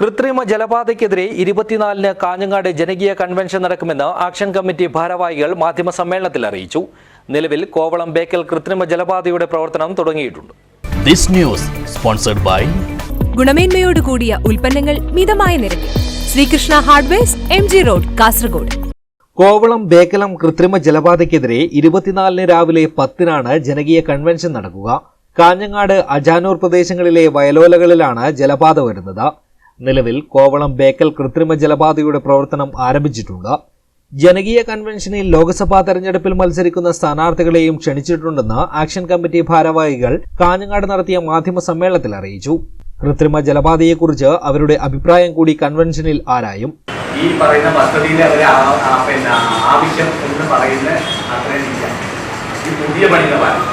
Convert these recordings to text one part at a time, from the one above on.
കൃത്രിമ ജലപാതയ്ക്കെതിരെ ഇരുപത്തിനാലിന് കാഞ്ഞങ്ങാട് ജനകീയ കൺവെൻഷൻ നടക്കുമെന്ന് ആക്ഷൻ കമ്മിറ്റി ഭാരവാഹികൾ മാധ്യമ സമ്മേളനത്തിൽ അറിയിച്ചു. നിലവിൽ കോവളം ബേക്കൽ കൃത്രിമ ജലപാതയുടെ പ്രവർത്തനം തുടങ്ങിയിട്ടുണ്ട്. This news sponsored by ഗുണമേന്മയോട് കൂടിയ ഉൽപ്പന്നങ്ങൾ മിതമായ നിരക്കിൽ. Sreekrishna hardwares M G road Kasaragod. Kovalam Bekalam കൃത്രിമ ജലപാതയ്ക്കെതിരെ ഇരുപത്തിനാലിന് രാവിലെ പത്തിനാണ് ജനകീയ കൺവെൻഷൻ നടക്കുക. കാഞ്ഞങ്ങാട് അജാനൂർ പ്രദേശങ്ങളിലെ വയലോലകളിലാണ് ജലപാത വരുന്നത്. നിലവിൽ കോവളം ബേക്കൽ കൃത്രിമ ജലപാതയുടെ പ്രവർത്തനം ആരംഭിച്ചിട്ടുണ്ട്. ജനകീയ കൺവെൻഷനിൽ ലോക്സഭാ തെരഞ്ഞെടുപ്പിൽ മത്സരിക്കുന്ന സ്ഥാനാർത്ഥികളെയും ക്ഷണിച്ചിട്ടുണ്ടെന്ന് ആക്ഷൻ കമ്മിറ്റി ഭാരവാഹികൾ കാഞ്ഞങ്ങാട് നടത്തിയ മാധ്യമ സമ്മേളനത്തിൽ അറിയിച്ചു. കൃത്രിമ ജലപാതയെക്കുറിച്ച് അവരുടെ അഭിപ്രായം കൂടി കൺവെൻഷനിൽ ആരായും. ഈ പറയുന്ന പദ്ധതിയിലെ അവർ പിന്നെ ആവശ്യം എന്ന് പറയുന്ന അത്രയും ഈ പുതിയ ഭാഗം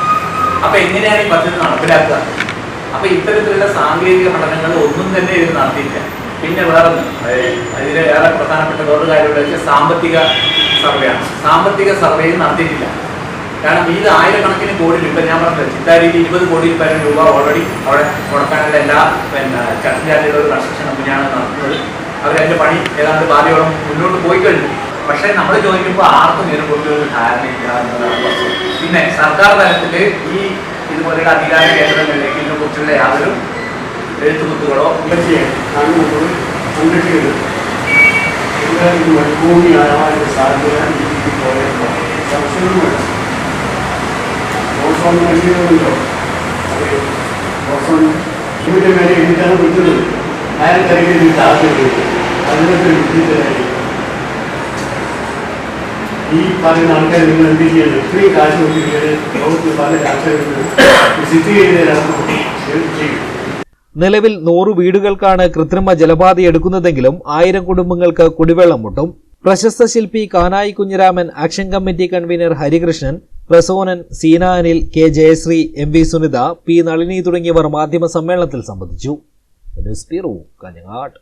അപ്പൊ എങ്ങനെയാണ് ഈ പദ്ധതി നടപ്പിലാക്കുക? അപ്പൊ ഇത്തരത്തിലുള്ള സാങ്കേതിക പഠനങ്ങൾ ഒന്നും തന്നെ ഇത് നടത്തിയില്ല പിന്നെ വേറെ ഇതിലെ ഏറെ പ്രധാനപ്പെട്ട വേറൊരു കാര്യമുള്ള വെച്ചാൽ സാമ്പത്തിക സർവേയാണ്. സാമ്പത്തിക സർവേയും നടത്തിയിട്ടില്ല. കാരണം ഇത് ആയിരക്കണക്കിന് കോടി രൂപ ഞാൻ പറഞ്ഞത് ചിത്താരിയിൽ ഇരുപത് കോടി പരം രൂപ ഓൾറെഡി അവിടെ മുടക്കാനുള്ള എല്ലാ പിന്നെ ഒരു കൺസ്ട്രക്ഷൻ കമ്പനിയാണ് നടത്തുന്നത്. അവരതിന്റെ പണി ഏതാണ്ട് ബാധ്യോളം മുന്നോട്ട് പോയി കഴിഞ്ഞു. പക്ഷേ നമ്മൾ ചോദിക്കുമ്പോൾ ആർക്കും ഇതിനെക്കുറിച്ച് ഒരു ധാരണയില്ല എന്നതാണ് പിന്നെ സർക്കാർ തലത്തിൽ ഈ ഇതുപോലെയുള്ള അധികാര കേന്ദ്രങ്ങളിലേക്ക് ഇതിനെക്കുറിച്ചുള്ള യാതൊരു എഴുത്തുകുത്തുകളോ ഓസോൺ ഈ പറയുന്ന ആൾക്കാർ നിങ്ങൾ എന്ത് ചെയ്യുന്നത് ഇത്രയും കാശ് കൊടുത്തിരിക്കുന്നത് ലോകത്തിൽ പല രാഷ്ട്രീയ സിറ്റി ചെയ്തതിനകത്ത് ചെയ്യും നിലവിൽ നൂറ് വീടുകൾക്കാണ് കൃത്രിമ ജലപാത എടുക്കുന്നതെങ്കിലും ആയിരം കുടുംബങ്ങൾക്ക് കുടിവെള്ളം മുട്ടും. പ്രശസ്ത ശില്പി Kanayi Kunhiraman action committee convener Harikrishnan Prasonan Seena Anil K Jayasree M V Sunitha P Nalini തുടങ്ങിയവർ മാധ്യമ സമ്മേളനത്തിൽ സംബന്ധിച്ചു. News bureau Kanhangad.